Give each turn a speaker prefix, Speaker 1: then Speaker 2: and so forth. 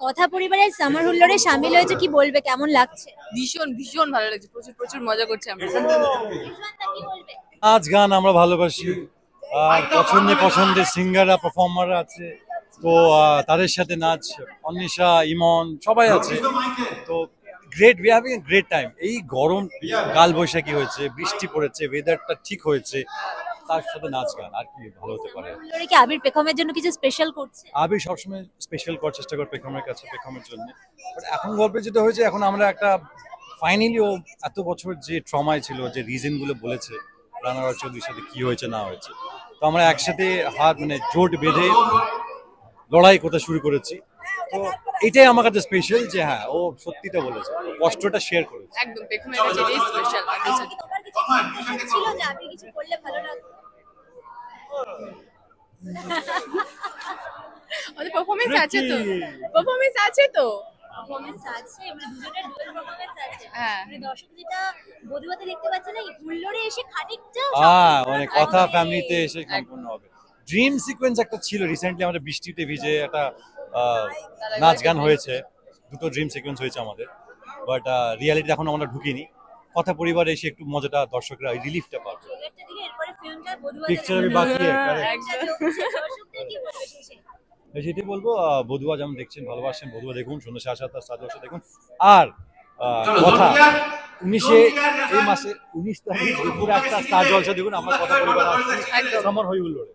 Speaker 1: কথা পরিবারের সামার হুল্লোড়ে সামিল হয়েছে কি বলবে? কেমন লাগছে?
Speaker 2: ভীষণ ভীষণ ভালো লাগছে। প্রচুর প্রচুর মজা করছি আমরা।
Speaker 1: কি বলবে?
Speaker 3: নাচ গান আমরা ভালোবাসি। আর পছন্দের পছন্দের সিঙ্গাররা পারফর্মাররা আছে। তো আহ, তাদের সাথে নাচ অন্বেষা ইমন সবাই আছে। তো great we having a great time এই গরম কাল বৈশাখী হয়েছে বৃষ্টি পড়েছে ওয়েদারটা ঠিক হয়েছে। তার সাথে নাচ গান আর কি ভালো হতে পারে।
Speaker 1: কি আবির পেখমের জন্য কিছু স্পেশাল করছে?
Speaker 3: আবির সবসময় স্পেশাল করার চেষ্টা করে পেখমের কাছে পেখমের জন্য। বাট এখন গল্পে যেটা হয়েছে এখন আমরা একটা ফাইনালি ও এত বছর যে ট্রমায় ছিল যে রিজনগুলো বলেছে রানার চৌধুরীর সাথে কি হয়েছে না হয়েছে। তো আমরা একসাথে হাত মানে জোট বেঁধে লড়াই করতে শুরু করেছি। তো এটাই আমার কাছে স্পেশাল যে হ্যাঁ ও সত্যিটা বলেছে কষ্টটা শেয়ার করেছে।
Speaker 2: একদম পেখমের স্পেশাল
Speaker 1: তোমার কিছু চিন্তা ছিল যে আবির কিছু করলে ভালো লাগবে
Speaker 2: আমাদের পারফরমেন্স আছে তো? পারফরমেন্স আছে তো?
Speaker 1: পারফরমেন্স আছে মানে দুজনের ডুয়েল পারফরমেন্স আছে।
Speaker 2: হ্যাঁ।
Speaker 1: মানে দর্শক যেটা বধুয়াতে দেখতে পাচ্ছে না হুল্লোড়ে এসে খানিকটা
Speaker 3: হ্যাঁ মানে কথা ফ্যামিলিতে এসে সম্পূর্ণ হবে। ড্রিম সিকোয়েন্স একটা ছিল রিসেন্টলি আমাদের বৃষ্টিতে ভিজে একটা আহ, নাচ গান হয়েছে। দুটো ড্রিম সিকোয়েন্স হয়েছে আমাদের। বাট রিয়ালিটি এখন আমরা ঢুকিনি। কথা পরিবারে এসে একটু মজাটা দর্শকরা রিলিফটা পাবে। পিকচার আমি বাকি
Speaker 2: হ্যাঁ,
Speaker 1: দর্শকদের কি বলবে শেষে
Speaker 3: সেটাই বলব আহ, বধুয়া যেমন দেখছেন ভালোবাসেন বধুয়া দেখুন সন্ধ্যা সাড়ে সাতটা সাত বছর দেখুন। আর আহ, কথা উনিশে এই মাসে উনিশ তারিখ দুপুরে একটা স্টার জলসা দেখুন আমরা কথা
Speaker 2: বলব।
Speaker 3: সমর হই হুল্লোড়ে